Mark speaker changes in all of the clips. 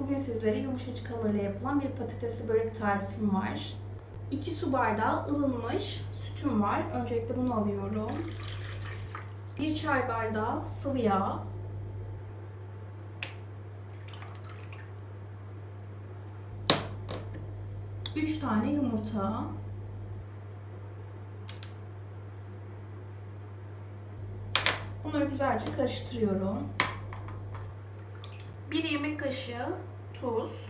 Speaker 1: Bugün sizlere yumuşacık hamurla yapılan bir patatesli börek tarifim var. 2 su bardağı ılınmış sütüm var. Öncelikle bunu alıyorum. 1 çay bardağı sıvı yağ. Üç tane yumurta. Bunları güzelce karıştırıyorum. 1 yemek kaşığı tuz,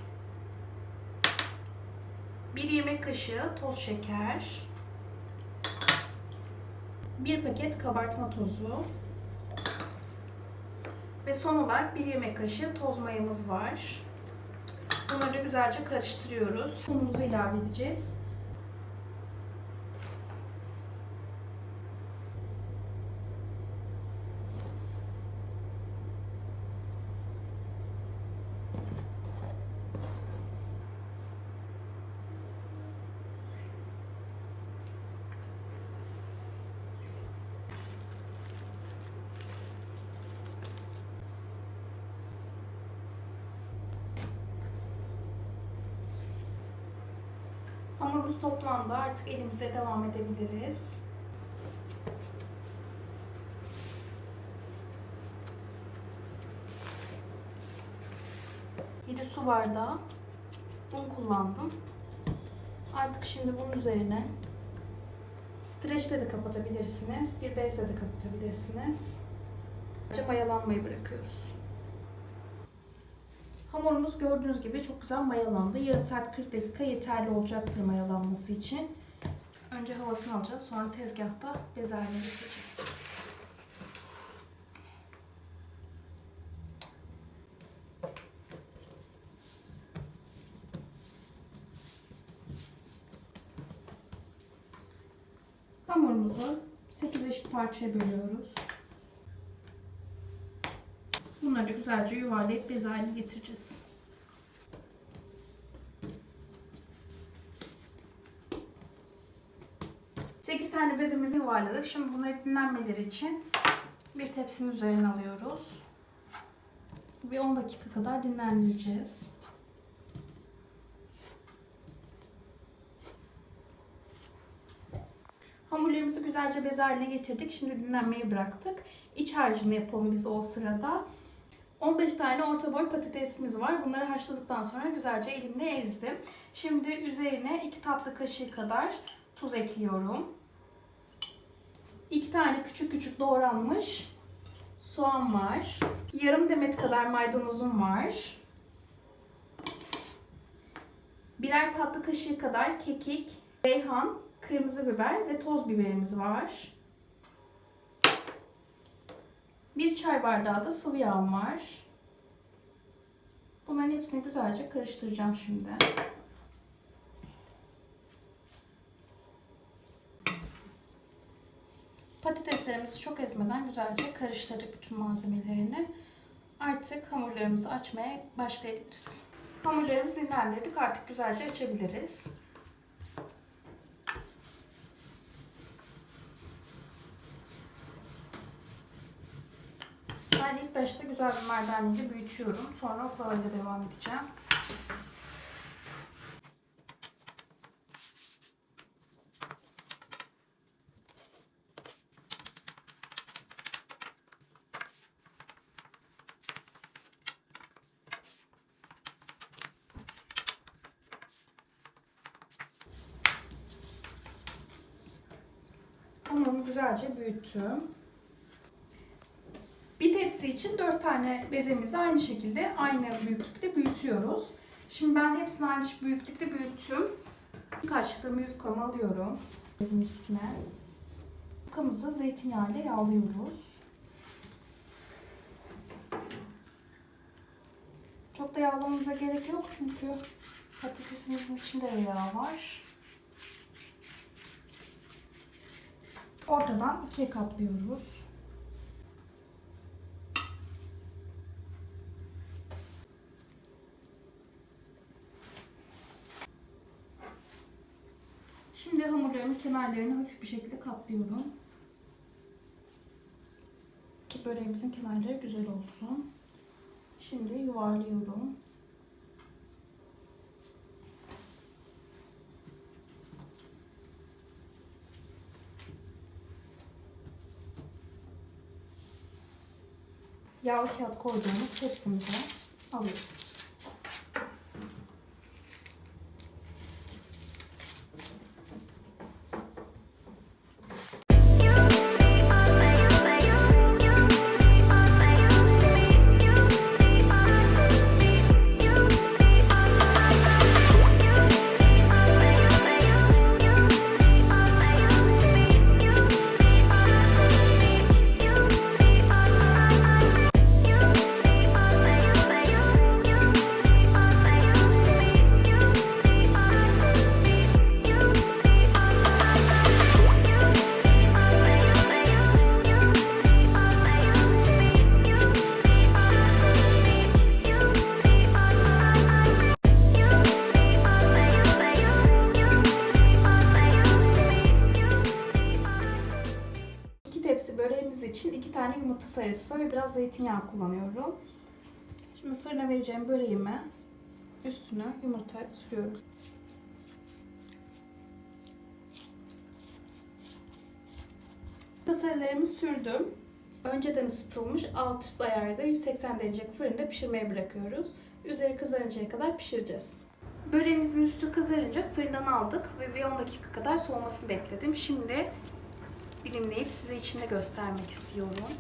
Speaker 1: 1 yemek kaşığı toz şeker, 1 paket kabartma tozu ve son olarak 1 yemek kaşığı toz mayamız var. Bunları güzelce karıştırıyoruz. Unumuzu ilave edeceğiz. Hamurumuz toplandı. Artık elimizde devam edebiliriz. Yedi su bardağı un kullandım. Artık şimdi bunun üzerine streçle de kapatabilirsiniz. Bir bezle de kapatabilirsiniz. Sadece mayalanmayı bırakıyoruz. Hamurumuz gördüğünüz gibi çok güzel mayalandı. Yarım saat 40 dakika yeterli olacaktır mayalanması için. Önce havasını alacağız. Sonra tezgahta bezelye getireceğiz. Hamurumuzu 8 eşit parçaya bölüyoruz. Bunları güzelce yuvarlayıp bez haline getireceğiz. Sekiz tane bezimizi yuvarladık. Şimdi bunları dinlenmeleri için bir tepsinin üzerine alıyoruz. Bir 10 dakika kadar dinlendireceğiz. Hamurlarımızı güzelce bez haline getirdik. Şimdi dinlenmeye bıraktık. İç harcını yapalım biz o sırada. 15 tane orta boy patatesimiz var. Bunları haşladıktan sonra güzelce elimle ezdim. Şimdi üzerine 2 tatlı kaşığı kadar tuz ekliyorum. 2 tane küçük küçük doğranmış soğan var. Yarım demet kadar maydanozum var. Birer tatlı kaşığı kadar kekik, reyhan, kırmızı biber ve toz biberimiz var. Bir çay bardağı da sıvı yağım var. Bunların hepsini güzelce karıştıracağım şimdi. Patateslerimizi çok ezmeden güzelce karıştırdık bütün malzemelerini. Artık hamurlarımızı açmaya başlayabiliriz. Hamurlarımızı dinlendirdik. Artık güzelce açabiliriz. Ben ilk başta güzel bir merdaneyle büyütüyorum. Sonra oklavayla devam edeceğim. Hamurumu güzelce büyüttüm. Bir tepsi için 4 tane bezemizi aynı şekilde aynı büyüklükte büyütüyoruz. Şimdi ben hepsini aynı büyüklükte büyüttüm. Kaçtığım yufkamı alıyorum bezin üstüne. Yufkamızı zeytinyağıyla yağlıyoruz. Çok da yağlamamıza gerek yok çünkü patatesimizin içinde de yağ var. Ortadan ikiye katlıyoruz. Şimdi hamurlarımın kenarlarını hafif bir şekilde katlıyorum. Ki böreğimizin kenarları güzel olsun. Şimdi yuvarlıyorum. Yağlı kağıt koyduğumuz tepsimize alıyoruz. Tane yumurta sarısı ve biraz zeytinyağı kullanıyorum. Şimdi fırına vereceğim böreğimi üstüne yumurta sürüyorum. Yumurta sarılarımı sürdüm. Önceden ısıtılmış alt üst ayarda 180 derece fırında pişirmeye bırakıyoruz. Üzeri kızarıncaya kadar pişireceğiz. Böreğimizin üstü kızarınca fırından aldık ve bir 10 dakika kadar soğumasını bekledim. Şimdi dilimleyip size içinde göstermek istiyorum.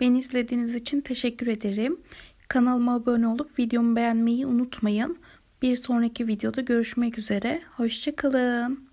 Speaker 1: Beni izlediğiniz için teşekkür ederim. Kanalıma abone olup videomu beğenmeyi unutmayın. Bir sonraki videoda görüşmek üzere. Hoşçakalın.